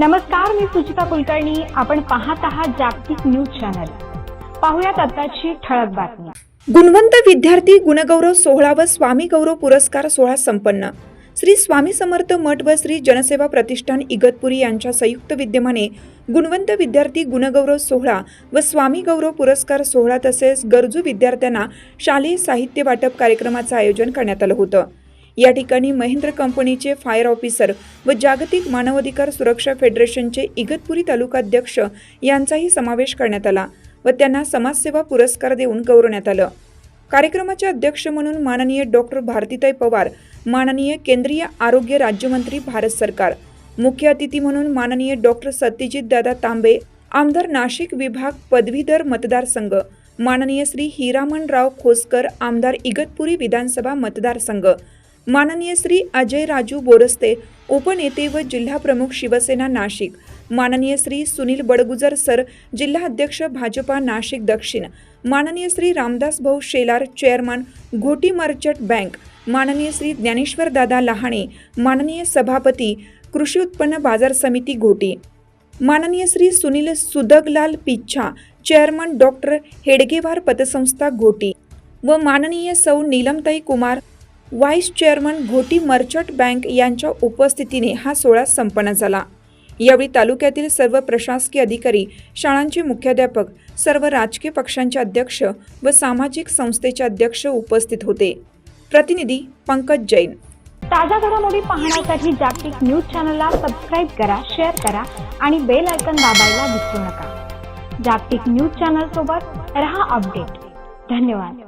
नमस्कार मी सुचिता कुलकर्णी. आपण पाहत आहात जागतिक न्यूज चॅनल. पाहुयात आताची ठळक बातमी. गुणवंत विद्यार्थी गुणगौरव सोहळा व स्वामी गौरव पुरस्कार सोहळा संपन्न. श्री स्वामी समर्थ मठ व श्री जनसेवा प्रतिष्ठान इगतपुरी यांच्या संयुक्त विद्यमाने गुणवंत विद्यार्थी गुणगौरव सोहळा व स्वामी गौरव पुरस्कार सोहळा तसेच गरजू विद्यार्थ्यांना शालेय साहित्य वाटप कार्यक्रमाचं आयोजन करण्यात आलं होतं. या ठिकाणी महेंद्र कंपनीचे फायर ऑफिसर व जागतिक मानवाधिकार सुरक्षा फेडरेशनचे इगतपुरी तालुकाध्यक्ष यांचाही समावेश करण्यात आला व त्यांना समाजसेवा पुरस्कार देऊन गौरवण्यात आलं. कार्यक्रमाचे अध्यक्ष म्हणून माननीय डॉक्टर भारतीताई पवार माननीय केंद्रीय आरोग्य राज्यमंत्री भारत सरकार मुख्य अतिथी म्हणून माननीय डॉक्टर सत्यजित दादा तांबे आमदार नाशिक विभाग पदवीधर मतदारसंघ माननीय श्री हिरामणराव खोसकर आमदार इगतपुरी विधानसभा मतदारसंघ माननीय श्री अजय राजू बोरस्ते उपनेते व जिल्हाप्रमुख शिवसेना नाशिक. माननीय श्री सुनील बडगुजर सर जिल्हा अध्यक्ष भाजपा नाशिक दक्षिण. माननीय Shri Ramdas Bhau Shelar chairman Ghoti merchant bank. माननीय श्री ज्ञानेश्वर दादा लहाणे. माननीय सभापती कृषी उत्पन्न बाजार समिती घोटी. माननीय श्री सुनील सुदगलाल पिच्छा चेअरमन डॉक्टर हेडगेवार पतसंस्था घोटी. व माननीय सौ नीलमताई Kumar vice chairman Ghoti merchant bank यांच्या उपस्थितीने हा सोहळा संपन्न झाला. यावेळी तालुक्यातील सर्व प्रशासकीय अधिकारी शाळांचे मुख्याध्यापक सर्व राजकीय पक्षांचे अध्यक्ष व सामाजिक संस्थेचे अध्यक्ष उपस्थित होते. प्रतिनिधी पंकज जैन. ताज्या घडामोडी पाहण्यासाठी जागतिक न्यूज चॅनलला सबस्क्राईब करा शेअर करा आणि बेल आयकन दाबायला विसरू नका. जागतिक न्यूज चॅनल सोबत रहा अपडेट. धन्यवाद.